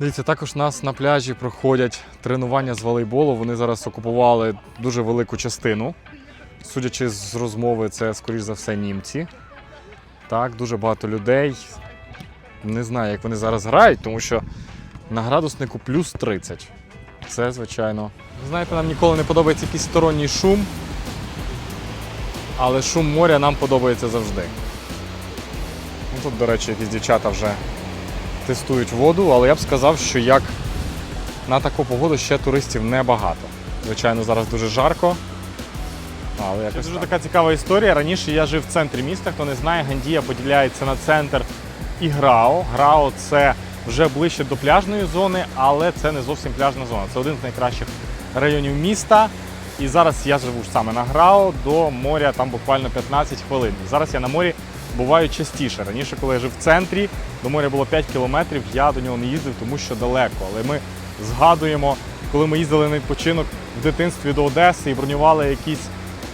Дивіться, також нас на пляжі проходять тренування з волейболу. Вони зараз окупували дуже велику частину. Судячи з розмови, це, скоріш за все, німці. Так, дуже багато людей. Не знаю, як вони зараз грають, тому що на градуснику плюс 30. Це, звичайно. Знаєте, нам ніколи не подобається якийсь сторонній шум. Але шум моря нам подобається завжди. Ну, тут, до речі, якісь дівчата вже тестують воду, але я б сказав, що як на таку погоду ще туристів небагато. Звичайно, зараз дуже жарко. Але Це дуже так. така цікава історія. Раніше я жив в центрі міста. Хто не знає, Гандія поділяється на центр і Грао. Грао це вже ближче до пляжної зони, але це не зовсім пляжна зона. Це один з найкращих районів міста. І зараз я живу саме на Грао до моря там буквально 15 хвилин. Зараз я на морі буваю частіше. Раніше, коли я жив в центрі, до моря було 5 кілометрів, я до нього не їздив, тому що далеко. Але ми згадуємо, коли ми їздили на відпочинок в дитинстві до Одеси і бронювали якісь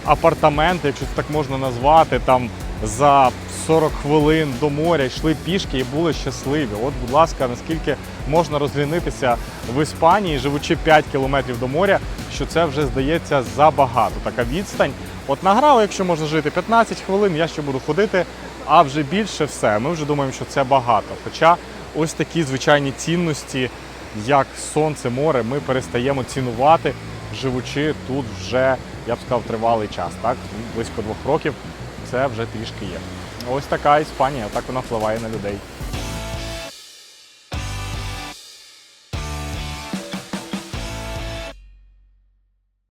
апартаменти, якщо це так можна назвати, там за 40 хвилин до моря йшли пішки і були щасливі. От, будь ласка, наскільки можна розглянитися в Іспанії, живучи 5 кілометрів до моря, що це вже здається забагато. Така відстань. От на якщо можна жити 15 хвилин, я ще буду ходити, а вже більше все. Ми вже думаємо, що це багато. Хоча ось такі звичайні цінності, як сонце, море, ми перестаємо цінувати, живучи тут вже, я б сказав, тривалий час. Так, близько двох років це вже трішки є. Ось така Іспанія, так вона впливає на людей.